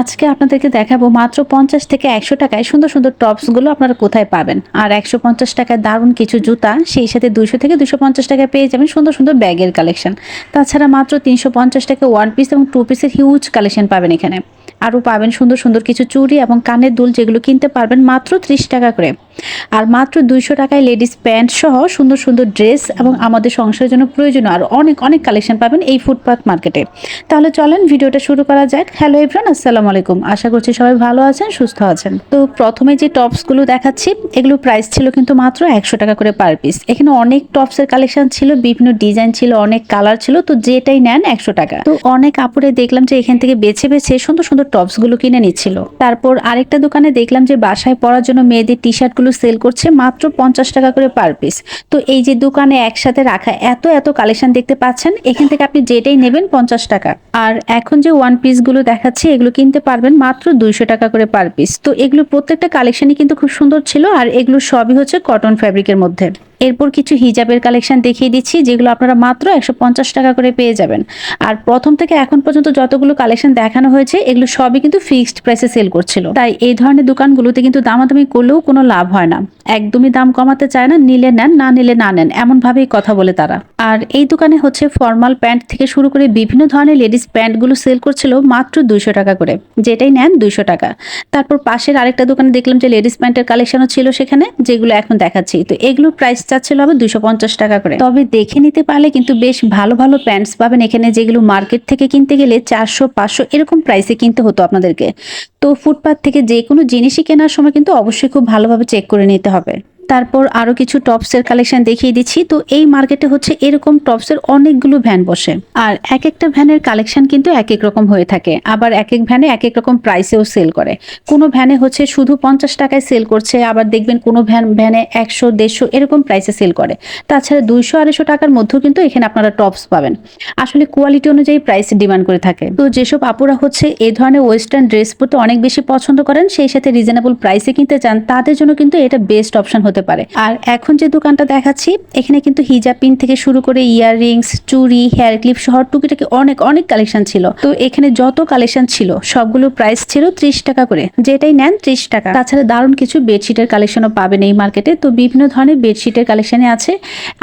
আজকে আপনাদেরকে দেখাবো মাত্র পঞ্চাশ থেকে একশো টাকায় সুন্দর সুন্দর টপসগুলো আপনারা কোথায় পাবেন। আর একশো পঞ্চাশ টাকায় দারুণ কিছু জুতা, সেই সাথে দুশো থেকে দুশো পঞ্চাশ টাকায় পেয়ে যাবেন সুন্দর সুন্দর ব্যাগের কালেকশন তাছাড়া মাত্র তিনশো পঞ্চাশ টাকা ওয়ান পিস এবং টু পিসের হিউজ কালেকশন পাবেন এখানে। আরও পাবেন সুন্দর সুন্দর কিছু চুড়ি এবং কানের দুল যেগুলো কিনতে পারবেন মাত্র ত্রিশ টাকা করে। আর মাত্র দুইশো টাকায় লেডিস প্যান্ট সহ সুন্দর সুন্দর ড্রেস এবং আমাদের সংসারের জন্য প্রয়োজনীয় আর অনেক অনেক কালেকশন পাবেন এই ফুটপাথ মার্কেটে। তাহলে চলেন ভিডিওটা শুরু করা যাক। হ্যালো এভরান আসসালামু আলাইকুম। আশা করছি সবাই ভালো আছেন, সুস্থ আছেন। তো প্রথমে যে টপসগুলো দেখাচ্ছি, এগুলো প্রাইস ছিল কিন্তু মাত্র একশো টাকা করে পার পিস। এখানে অনেক টপসের কালেকশন ছিল, বিভিন্ন ডিজাইন ছিল, অনেক কালার ছিল, তো যেটাই নেন একশো টাকা। তো অনেক আপুরে দেখলাম যে এখান থেকে বেছে বেছে সুন্দর সুন্দর টপসগুলো কিনে নিচ্ছিল। তারপর আরেকটা দোকানে দেখলাম যে বাসায় পরার জন্য মেয়েদের টি শার্টগুলো সেল করছে মাত্র পঞ্চাশ টাকা করে পার পিস। তো এই যে দোকানে একসাথে রাখা এত এত কালেকশন দেখতে পাচ্ছেন, এখান থেকে আপনি যেটাই নেবেন পঞ্চাশ টাকা। আর এখন যে ওয়ান পিসগুলো দেখাচ্ছে, এগুলো কিনতে পারবেন মাত্র দুইশো টাকা করে পার পিস। তো এগুলো প্রত্যেকটা কালেকশনই কিন্তু খুব সুন্দর ছিল, আর এগুলো সবই হচ্ছে কটন ফ্যাব্রিকের মধ্যে। এরপর কিছু হিজাবের কালেকশন দেখিয়ে দিচ্ছি, যেগুলো আপনারা মাত্র একশো পঞ্চাশ টাকা করে পেয়ে যাবেন। আর প্রথম থেকে এখন পর্যন্ত যতগুলো কালেকশন দেখানো হয়েছে, এগুলো সবই কিন্তু ফিক্সড প্রাইসে সেল করছিল। তাই এই ধরনের দোকানগুলোতে কিন্তু দামাদামি করলেও কোনো লাভ হয় না। একদমই দাম কমাতে চায় না, নিলে নেন, না নিলে না নেন, এমনভাবেই কথা বলে তারা। আর এই দোকানে হচ্ছে ফর্মাল প্যান্ট থেকে শুরু করে বিভিন্ন ধরনের লেডিস প্যান্টগুলো সেল করছিল মাত্র দুইশো টাকা করে, যেটাই নেন দুইশো টাকা। তারপর পাশের আরেকটা দোকানে দেখলাম যে লেডিস প্যান্টের কালেকশনও ছিল সেখানে, যেগুলো এখন দেখাচ্ছি। তো এগুলোর প্রাইস চাচ্ছিল হবে দুশো টাকা করে। তবে দেখে নিতে পারলে কিন্তু বেশ ভালো ভালো প্যান্টস পাবেন। এখানে যেগুলো মার্কেট থেকে কিনতে গেলে চারশো, পাঁচশো এরকম প্রাইসে কিনতে হতো আপনাদেরকে। তো ফুটপাথ থেকে যে কোনো জিনিসই কেনার সময় কিন্তু অবশ্যই খুব ভালোভাবে চেক করে নিতে হবে। তারপর আরও কিছু টপসের কালেকশন দেখিয়ে দিচ্ছি। তো এই মার্কেটে হচ্ছে এরকম টপসের অনেকগুলো ভ্যান বসে। আর এক একটা ভ্যানের কালেকশন কিন্তু এক এক রকম হয়ে থাকে। আবার এক এক ভ্যানে এক এক রকম প্রাইসেও সেল করে। কোনো ভ্যানে হচ্ছে শুধু পঞ্চাশ টাকায় সেল করছে, আবার দেখবেন কোনো ভ্যান, ভ্যানে একশো, দেড়শো এরকম প্রাইসে সেল করে। তাছাড়া দুইশো, আড়াইশো টাকার মধ্যেও কিন্তু এখানে আপনারা টপস পাবেন। আসলে কোয়ালিটি অনুযায়ী প্রাইস ডিমান্ড করে থাকে। তো যেসব আপুরা হচ্ছে এই ধরনের ওয়েস্টার্ন ড্রেস পরতে অনেক বেশি পছন্দ করেন, সেই সাথে রিজনেবল প্রাইসে কিনতে চান, তাদের জন্য কিন্তু এটা বেস্ট অপশন হতে পারে। আর এখন যে দোকানটা দেখাচ্ছি, এখানে কিন্তু হিজাব পিন থেকে শুরু করে ইয়াররিংস চুরি হেয়ার ক্লিপ সহ টুকিটাকি অনেক অনেক কালেকশন ছিল। তো এখানে যত কালেকশন ছিল সবগুলো প্রাইস ছিল ত্রিশ টাকা করে। যেটাই নেন ত্রিশ টাকা। তাছাড়া দারুণ কিছু বেডশিটের কালেকশনও পাবেন এই মার্কেটে। তো বিভিন্ন ধরনের বেডশিটের কালেকশনে আছে।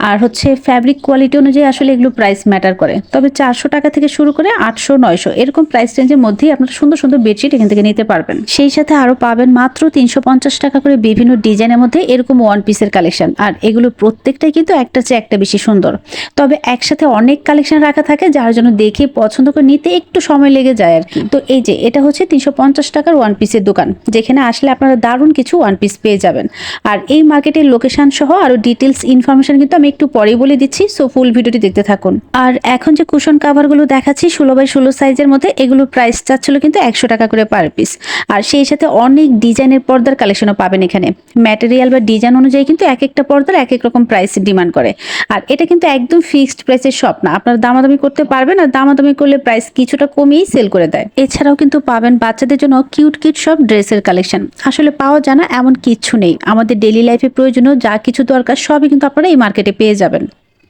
আর হচ্ছে ফ্যাব্রিক কোয়ালিটি অনুযায়ী আসলে এগুলো প্রাইস ম্যাটার করে। তবে চারশো টাকা থেকে শুরু করে আটশো, নয়শো এরকম প্রাইস রেঞ্জের মধ্যেই আপনারা সুন্দর সুন্দর বেডশিট এখান থেকে নিতে পারবেন। সেই সাথে আরও পাবেন মাত্র তিনশো পঞ্চাশ টাকা করে বিভিন্ন ডিজাইনের মধ্যে এরকম ওয়ান পিসের কালেকশন আর এগুলো প্রত্যেকটাই কিন্তু একটা চেয়ে একটা বেশি সুন্দর। তবে একসাথে অনেক কালেকশন রাখা থাকে, যার জন্য দেখে পছন্দ করে নিতে একটু সময় লেগে যায় আর কি। তো এই যে, এটা হচ্ছে তিনশো পঞ্চাশ টাকার ওয়ান পিসের দোকান, যেখানে আসলে আপনারা দারুণ কিছু ওয়ান পিস পেয়ে যাবেন। আর এই মার্কেটের লোকেশন সহ আরও ডিটেলস ইনফরমেশন কিন্তু আমি একটু পরেই বলে দিচ্ছি সো ফুল ভিডিওটি দেখতে থাকুন। আর এখন যে কুশন কাভারগুলো দেখাচ্ছি, ষোলো বাই ষোলো সাইজের মধ্যে এগুলো প্রাইস চাচ্ছিল কিন্তু একশো টাকা করে পার পিস আর সেই সাথে অনেক ডিজাইনের পর্দার কালেকশনও পাবেন এখানে। ম্যাটেরিয়াল বা ডিজাইন অনুযায়ী কিন্তু এক একটা পর্দার এক এক রকম প্রাইস ডিমান্ড করে। আর এটা কিন্তু একদম ফিক্সড প্রাইসের শপ না। আপনার দামাদামি করতে পারবেন আর দামাদামি করলে প্রাইস কিছুটা কমিয়েই সেল করে দেয়। এছাড়াও কিন্তু পাবেন বাচ্চাদের জন্য কিউট কিউট সব ড্রেসের কালেকশন আসলে পাওয়া যায় না, এমন কিছু নেই। আমাদের ডেলি লাইফে প্রয়োজনীয় যা কিছু দরকার সবই কিন্তু আপনারা এই মার্কেটে পেয়ে যাবেন।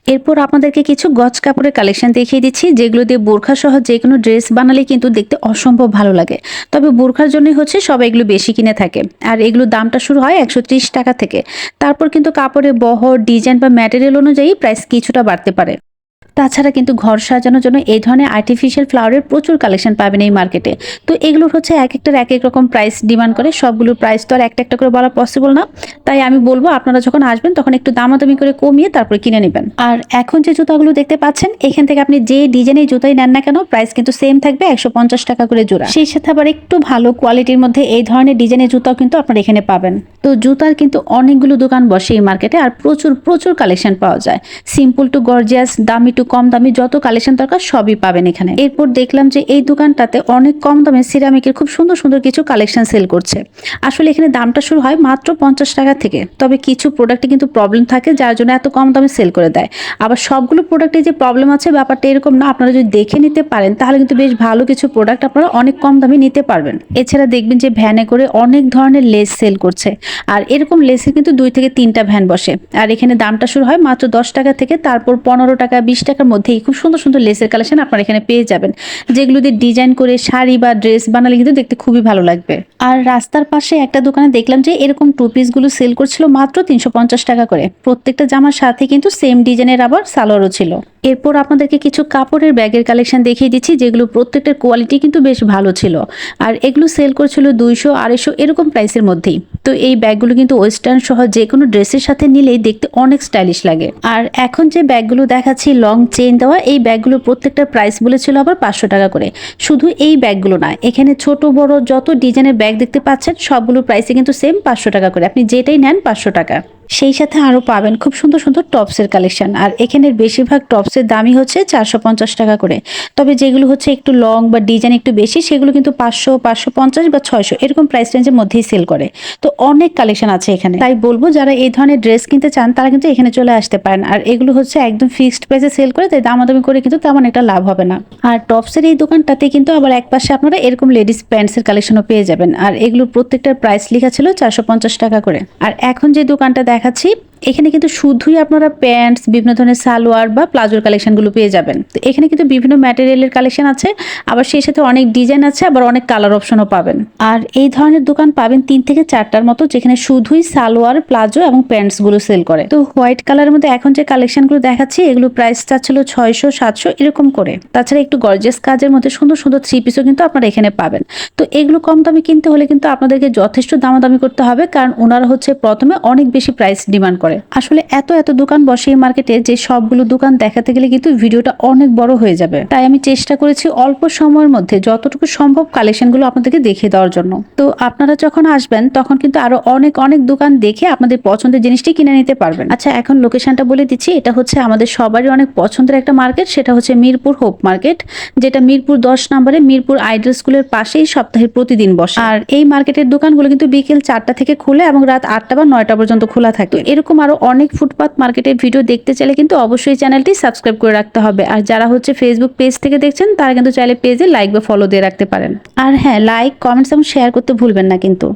এরপর আপনাদেরকে কিছু গছ কাপড়ের কালেকশন দেখিয়ে দিচ্ছি, যেগুলো দিয়ে বোরখা সহ যে কোনো ড্রেস বানালে কিন্তু দেখতে অসম্ভব ভালো লাগে। তবে বোরখার জন্যই হচ্ছে সবাই এগুলো বেশি কিনে থাকে। আর এগুলো দামটা শুরু হয় একশো ত্রিশ টাকা থেকে। তারপর কিন্তু কাপড়ের বহর ডিজাইন বা ম্যাটেরিয়াল অনুযায়ী প্রাইস কিছুটা বাড়তে পারে। তাছাড়া কিন্তু ঘর সাজানোর জন্য এই ধরনের আর্টিফিশিয়াল ফ্লাওয়ারের প্রচুর কালেকশন পাবেন এই মার্কেটে তো এগুলোর হচ্ছে এক একটার এক এক রকম প্রাইস ডিমান্ড করে সবগুলোর প্রাইস তো আর একটা একটা করে বলা পসিবল না। তাই আমি বলব, আপনারা যখন আসবেন, তখন একটু দামাদামি করে কমিয়ে তারপরে কিনে নেবেন। আর এখন যে জুতাগুলো দেখতে পাচ্ছেন, এখান থেকে আপনি যে ডিজাইনের জুতাই নেন না কেন প্রাইস কিন্তু সেম থাকবে একশো পঞ্চাশ টাকা করে জোড়া। সেই সাথে আবার একটু ভালো কোয়ালিটির মধ্যে এই ধরনের ডিজাইনের জুতাও কিন্তু আপনারা এখানে পাবেন। তো জুতার কিন্তু অনেকগুলো দোকান বসে এই মার্কেটে আর প্রচুর প্রচুর কালেকশন পাওয়া যায়। সিম্পল টু গর্জিয়াস দামি টু কম দামি যত কালেকশন দরকার সবই পাবেন এখানে। এরপর দেখলাম যে এই দোকানটাতে অনেক কম দামে সিরামিকের খুব সুন্দর সুন্দর কিছু কালেকশন সেল করছে। আসলে এখানে দামটা শুরু হয় মাত্র পঞ্চাশ টাকা থেকে। তবে কিছু প্রোডাক্টে কিন্তু প্রবলেম থাকে, যার জন্য এত কম দামে সেল করে দেয়। আবার সবগুলো প্রোডাক্টে যে প্রবলেম আছে ব্যাপারটা এরকম না, আপনারা যদি দেখে নিতে পারেন, তাহলে কিন্তু বেশ ভালো কিছু প্রোডাক্ট আপনারা অনেক কম দামে নিতে পারবেন। এছাড়া দেখবেন যে ভ্যানে করে অনেক ধরনের লেস সেল করছে। আর এরকম লেসের কিন্তু দুই থেকে তিনটা ভ্যান বসে। আর এখানে দামটা শুরু হয় মাত্র দশ টাকা থেকে, তারপর পনেরো টাকা, বিশ টাকা টাকার মধ্যেই খুব সুন্দর সুন্দর লেসের কালেকশন আপনারা এখানে পেয়ে যাবেন, যেগুলো দিয়ে ডিজাইন করে শাড়ি বা ড্রেস বানালে কিন্তু দেখতে খুবই ভালো লাগবে। আর রাস্তার পাশে একটা দোকানে দেখলাম যে এরকম টু পিসগুলো সেল করছিল মাত্র তিনশো পঞ্চাশ টাকা করে। প্রত্যেকটা জামার সাথে কিন্তু সেম ডিজাইনের আবার সালোয়ারও ছিল। এরপর আপনাদেরকে কিছু কাপড়ের ব্যাগের কালেকশন দেখিয়ে দিচ্ছি, যেগুলো প্রত্যেকটার কোয়ালিটি কিন্তু বেশ ভালো ছিল। আর এগুলো সেল করছিল দুইশো, আড়াইশো এরকম প্রাইসের মধ্যেই। তো এই ব্যাগগুলো কিন্তু ওয়েস্টার্ন সহ যে কোনো ড্রেসের সাথে নিলেই দেখতে অনেক স্টাইলিশ লাগে। আর এখন যে ব্যাগগুলো দেখাচ্ছি লং চেন দেওয়া এই ব্যাগগুলোর প্রত্যেকটা প্রাইস বলেছিল আবার পাঁচশো টাকা করে। শুধু এই ব্যাগগুলো না এখানে ছোট, বড় যত ডিজাইনের ব্যাগ দেখতে পাচ্ছেন, সবগুলোর প্রাইসে কিন্তু সেম পাঁচশো টাকা করে। আপনি যেটাই নেন পাঁচশো টাকা। সেই সাথে আরও পাবেন খুব সুন্দর সুন্দর টপসের কালেকশন। আর এখানের বেশিরভাগ টপসের দামই হচ্ছে চারশো পঞ্চাশ টাকা করে। তবে যেগুলো হচ্ছে একটু লং বা ডিজাইন একটু বেশি, সেগুলো কিন্তু পাঁচশো পাঁচশো পঞ্চাশ বা ছয়শো, এরকম প্রাইস রেঞ্জের মধ্যেই সেল করে। তো অনেক কালেকশন আছে এখানে। তাই বলব, যারা এই ধরনের ড্রেস কিনতে চান, তারা কিন্তু এখানে চলে আসতে পারেন। আর এগুলো হচ্ছে একদম ফিক্সড প্রাইসে সেল করে, তাই দামাদামি করে কিন্তু তেমন একটা লাভ হবে না। আর টপসের এই দোকানটাতে কিন্তু আবার এক পাশে আপনারা এরকম লেডিস প্যান্টসের কালেকশনও পেয়ে যাবেন। আর এগুলোর প্রত্যেকটার প্রাইস লেখা ছিল চারশো পঞ্চাশ টাকা করে। আর এখন যে দোকানটা দেখাচ্ছি। এখানে কিন্তু শুধুই আপনারা প্যান্টস, বিভিন্ন ধরনের সালোয়ার বা প্লাজোর কালেকশনগুলো পেয়ে যাবেন। তো এখানে কিন্তু বিভিন্ন ম্যাটেরিয়ালের কালেকশন আছে, আবার সেই সাথে অনেক ডিজাইন আছে, আবার অনেক কালার অপশনও পাবেন। আর এই ধরনের দোকান পাবেন তিন থেকে চারটার মতো, যেখানে শুধুই সালোয়ার, প্লাজো এবং প্যান্টসগুলো সেল করে। তো হোয়াইট কালারের মধ্যে এখন যে কালেকশনগুলো দেখাচ্ছি, এগুলো প্রাইস চাচ্ছিল ছয়শো, সাতশো এরকম করে। তাছাড়া একটু গর্জিয়াস কাজের মধ্যে সুন্দর সুন্দর থ্রি পিসও কিন্তু আপনারা এখানে পাবেন। তো এগুলো কম দামে কিনতে হলে কিন্তু আপনাদেরকে যথেষ্ট দামাদামি করতে হবে, কারণ ওনারা হচ্ছে প্রথমে অনেক বেশি প্রাইস ডিমান্ড করে। আসলে এত এত দোকান বসে এই মার্কেটে যে সবগুলো দোকান দেখাতে গেলে কিন্তু ভিডিওটা অনেক বড় হয়ে যাবে। তাই আমি চেষ্টা করেছি অল্প সময়ের মধ্যে যতটুকু সম্ভব কালেকশনগুলো আপনাদেরকে দেখিয়ে দেওয়ার জন্য। তো আপনারা যখন আসবেন, তখন কিন্তু আরও অনেক অনেক দোকান দেখে আপনাদের পছন্দের জিনিসটি কিনে নিতে পারবেন। আচ্ছা এখন লোকেশনটা বলে দিচ্ছি। এটা হচ্ছে আমাদের সবারই অনেক পছন্দের একটা মার্কেট সেটা হচ্ছে মিরপুর হোপ মার্কেট যেটা মিরপুর দশ নম্বরে মিরপুর আইডল স্কুলের পাশেই সপ্তাহে প্রতিদিন বসে। আর এই মার্কেটের দোকানগুলো কিন্তু বিকেল চারটা থেকে খুলে এবং রাত আটটা বা নয়টা পর্যন্ত খোলা থাকে। এরকম আরও অনেক ফুটপাথ মার্কেটের ভিডিও দেখতে চাইলে কিন্তু অবশ্যই চ্যানেলটি সাবস্ক্রাইব করে রাখতে হবে। আর যারা হচ্ছে ফেসবুক পেজ থেকে দেখছেন, তারা কিন্তু চাইলে পেজে লাইক বা ফলো দিয়ে রাখতে পারেন। আর হ্যাঁ লাইক কমেন্টস এবং শেয়ার করতে ভুলবেন না কিন্তু।